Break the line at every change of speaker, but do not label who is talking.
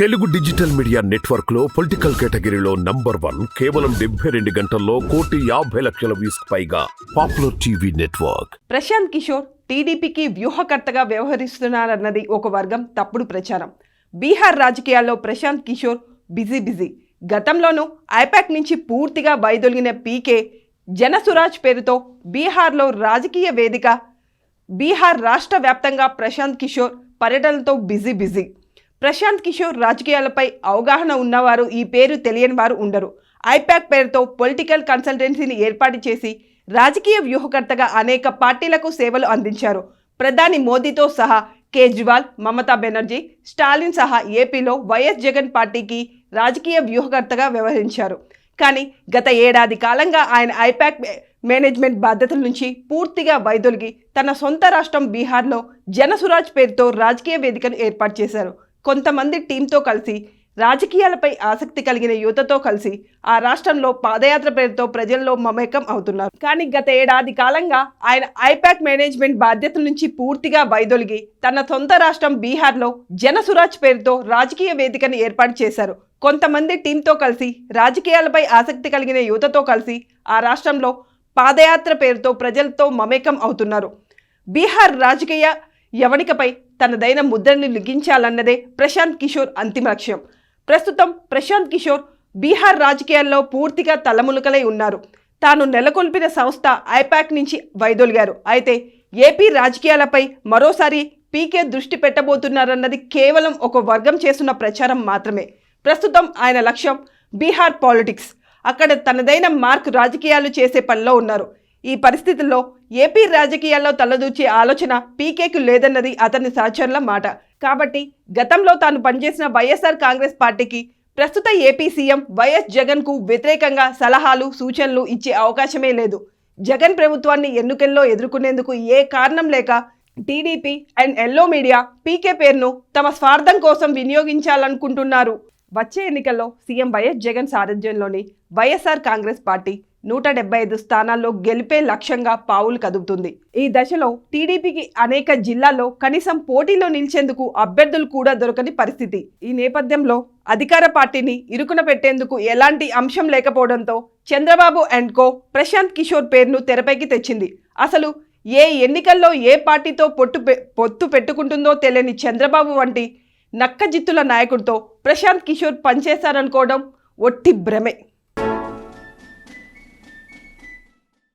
Telugu digital media నెట్వర్క్లో political కేటగిరీలో number one కేవలం డెబ్బై రెండు గంటల్లో కోటి యాభై లక్షల వ్యూస్ పైగా popular TV network.
Prashant Kishor టీడీపీకి వ్యూహకర్తగా వ్యవహరిస్తున్నారన్నది ఒక వర్గం తప్పుడు ప్రచారం. బీహార్ రాజకీయాల్లో ప్రశాంత్ కిషోర్ బిజీ బిజీ. గతంలోనూ ఐపాక్ నుంచి పూర్తిగా వైదొలిగిన పీకే జనసురాజ్ పేరుతో బీహార్లో రాజకీయ వేదిక బీహార్ రాష్ట్ర వ్యాప్తంగా ప్రశాంత్ కిషోర్ పర్యటనతో బిజీ బిజీ. ప్రశాంత్ కిషోర్ రాజకీయాలపై అవగాహన ఉన్నవారు ఈ పేరు తెలియని వారు ఉండరు. ఐపాక్ పేరుతో పొలిటికల్ కన్సల్టెన్సీని ఏర్పాటు చేసి రాజకీయ వ్యూహకర్తగా అనేక పార్టీలకు సేవలు అందించారు. ప్రధాని మోదీతో సహా కేజ్రీవాల్ మమతా బెనర్జీ స్టాలిన్ సహా ఏపీలో వైఎస్ జగన్ పార్టీకి రాజకీయ వ్యూహకర్తగా వ్యవహరించారు. కానీ గత ఏడాది కాలంగా ఆయన ఐపాక్ మేనేజ్మెంట్ బాధ్యతల నుంచి పూర్తిగా వైదొలిగి తన సొంత రాష్ట్రం బీహార్లో జనసురాజ్ పేరుతో రాజకీయ వేదికను ఏర్పాటు చేశారు. కొంతమంది టీంతో కలిసి రాజకీయాలపై ఆసక్తి కలిగిన యువతతో కలిసి ఆ రాష్ట్రంలో పాదయాత్ర పేరుతో ప్రజల్లో మమేకం అవుతున్నారు. కానీ గత ఏడాది కాలంగా ఆయన ఐపాక్ మేనేజ్మెంట్ బాధ్యతల నుంచి పూర్తిగా వైదొలిగి తన సొంత రాష్ట్రం బీహార్లో జనసురాజ్ పేరుతో రాజకీయ వేదికను ఏర్పాటు చేశారు. కొంతమంది టీంతో కలిసి రాజకీయాలపై ఆసక్తి కలిగిన యువతతో కలిసి ఆ రాష్ట్రంలో పాదయాత్ర పేరుతో ప్రజలతో మమేకం అవుతున్నారు. బీహార్ రాజకీయ యవనికపై తనదైన ముద్రని లిఖించాలన్నదే ప్రశాంత్ కిషోర్ అంతిమ లక్ష్యం. ప్రస్తుతం ప్రశాంత్ కిషోర్ బీహార్ రాజకీయాల్లో పూర్తిగా తలములకలై ఉన్నారు. తాను నెలకొల్పిన సంస్థ ఐపాక్ నుంచి వైదొలిగారు. అయితే ఏపీ రాజకీయాలపై మరోసారి పీకే దృష్టి పెట్టబోతున్నారన్నది కేవలం ఒక వర్గం చేస్తున్న ప్రచారం మాత్రమే. ప్రస్తుతం ఆయన లక్ష్యం బీహార్ పాలిటిక్స్. అక్కడ తనదైన మార్క్ రాజకీయాలు చేసే పనిలో ఉన్నారు. ఈ పరిస్థితుల్లో ఏపీ రాజకీయాల్లో తలదూచే ఆలోచన పీకేకు లేదన్నది అతని సహచరుల మాట. కాబట్టి గతంలో తాను పనిచేసిన వైఎస్ఆర్ కాంగ్రెస్ పార్టీకి ప్రస్తుత ఏపీ సీఎం వైఎస్ జగన్కు వ్యతిరేకంగా సలహాలు సూచనలు ఇచ్చే అవకాశమే లేదు. జగన్ ప్రభుత్వాన్ని ఎన్నికల్లో ఎదుర్కొనేందుకు ఏ కారణం లేక TDP and yellow media PK పేరును తమ స్వార్థం కోసం వినియోగించాలనుకుంటున్నారు. వచ్చే ఎన్నికల్లో సీఎం వైఎస్ జగన్ సారథ్యంలోని వైఎస్ఆర్ కాంగ్రెస్ పార్టీ నూట డెబ్బై ఐదు స్థానాల్లో గెలిపే లక్ష్యంగా పావులు కదుపుతుంది. ఈ దశలో టీడీపీకి అనేక జిల్లాల్లో కనీసం పోటీలో నిలిచేందుకు అభ్యర్థులు కూడా దొరకని పరిస్థితి. ఈ నేపథ్యంలో అధికార పార్టీని ఇరుకున పెట్టేందుకు ఎలాంటి అంశం లేకపోవడంతో చంద్రబాబు అండ్ కో ప్రశాంత్ కిషోర్ పేరును తెరపైకి తెచ్చింది. అసలు ఏ ఎన్నికల్లో ఏ పార్టీతో పొట్టు పె- పొత్తు పెట్టుకుంటుందో తెలియని చంద్రబాబు వంటి నక్కజిత్తుల నాయకుడితో ప్రశాంత్ కిషోర్ పనిచేశారనుకోవడం ఒట్టి భ్రమే.